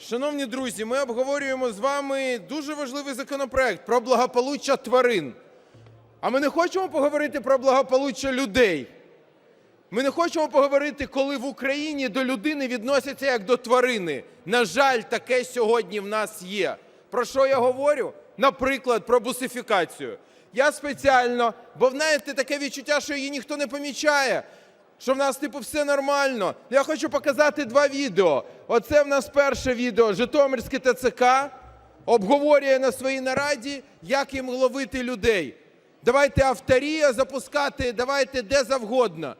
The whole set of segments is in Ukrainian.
Шановні друзі, ми обговорюємо з вами дуже важливий законопроект про благополуччя тварин. А ми не хочемо поговорити про благополуччя людей. Ми не хочемо поговорити, коли в Україні до людини відносяться як до тварини. На жаль, таке сьогодні в нас є. Про що я говорю? Наприклад, про бусифікацію. Я спеціально, бо знаєте, таке відчуття, що її ніхто не помічає, що в нас типу все нормально. Я хочу показати два відео. Оце в нас перше відео. Житомирське ТЦК обговорює на своїй нараді, як їм ловити людей. Давайте авторія запускати, давайте де завгодно.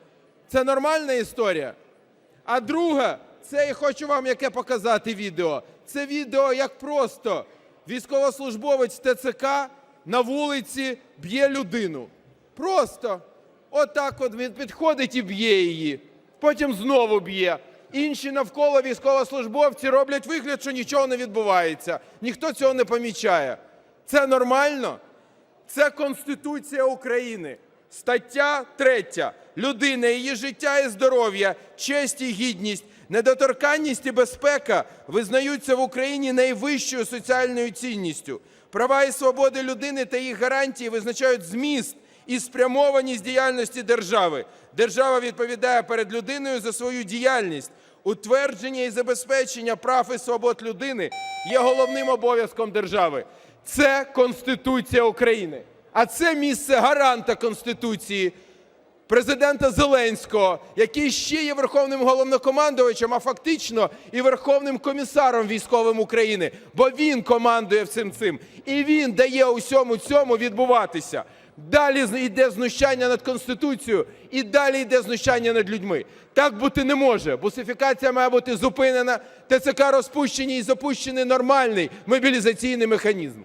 Це нормальна історія. А друге, це я хочу вам яке показати відео. Це відео, як просто військовослужбовець ТЦК на вулиці б'є людину. Просто отак от він підходить і б'є її. Потім знову б'є. Інші навколо військовослужбовці роблять вигляд, що нічого не відбувається. Ніхто цього не помічає. Це нормально? Це Конституція України. Стаття 3. Людина, її життя і здоров'я, честь і гідність, недоторканність і безпека визнаються в Україні найвищою соціальною цінністю. Права і свободи людини та їх гарантії визначають зміст і спрямованість діяльності держави. Держава відповідає перед людиною за свою діяльність. Утвердження і забезпечення прав і свобод людини є головним обов'язком держави. Це Конституція України. А це місце гаранта Конституції президента Зеленського, який ще є верховним головнокомандувачем, а фактично і верховним комісаром військовим України, бо він командує всім цим, і він дає усьому цьому відбуватися. Далі йде знущання над Конституцією, і далі йде знущання над людьми. Так бути не може. Бусифікація має бути зупинена, ТЦК розпущені і запущений нормальний мобілізаційний механізм.